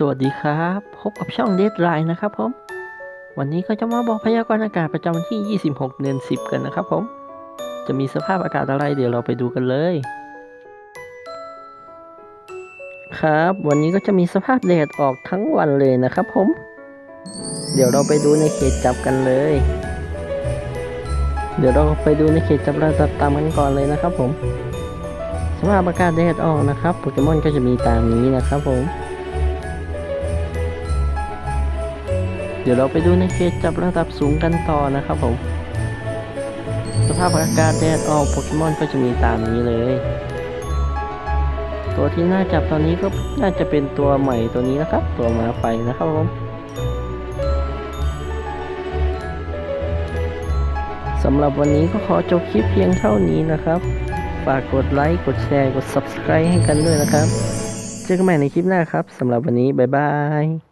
สวัสดีครับ พบกับช่องเดดไลน์นะครับผม วันนี้ก็จะมาบอกพยากรณ์อากาศประจำวันที่ 26 เดือน 10 กันนะครับผม จะมีสภาพอากาศอะไรเดี๋ยวเราไปดูกันเลย ครับ วันนี้ก็จะมีสภาพแดดออกทั้งวันเลยนะครับผม เดี๋ยวเราไปดูในเขตจับกันเลย เดี๋ยวเราไปดูในเขตจับระดับต่ำกันก่อนเลยนะครับผม สภาพอากาศแดดออกนะครับ โปเกมอนก็จะมีตามนี้นะครับผม ดี๋ยวเราไปดูในเขตจับระดับสูงกันต่อนะครับผม สภาพอากาศแดดออกโปเกมอนก็จะมีตามนี้เลย ตัวที่น่าจับตอนนี้ก็น่าจะเป็นตัวใหม่ตัวนี้นะครับ ตัวมาไฟนะครับผมสำหรับวันนี้ก็ขอจบคลิปเพียงเท่านี้นะครับ ฝากกดไลค์ กดแชร์ กด subscribe ให้กันด้วยนะครับ เจอกันใหม่ในคลิปหน้าครับ สำหรับวันนี้ บ๊ายบาย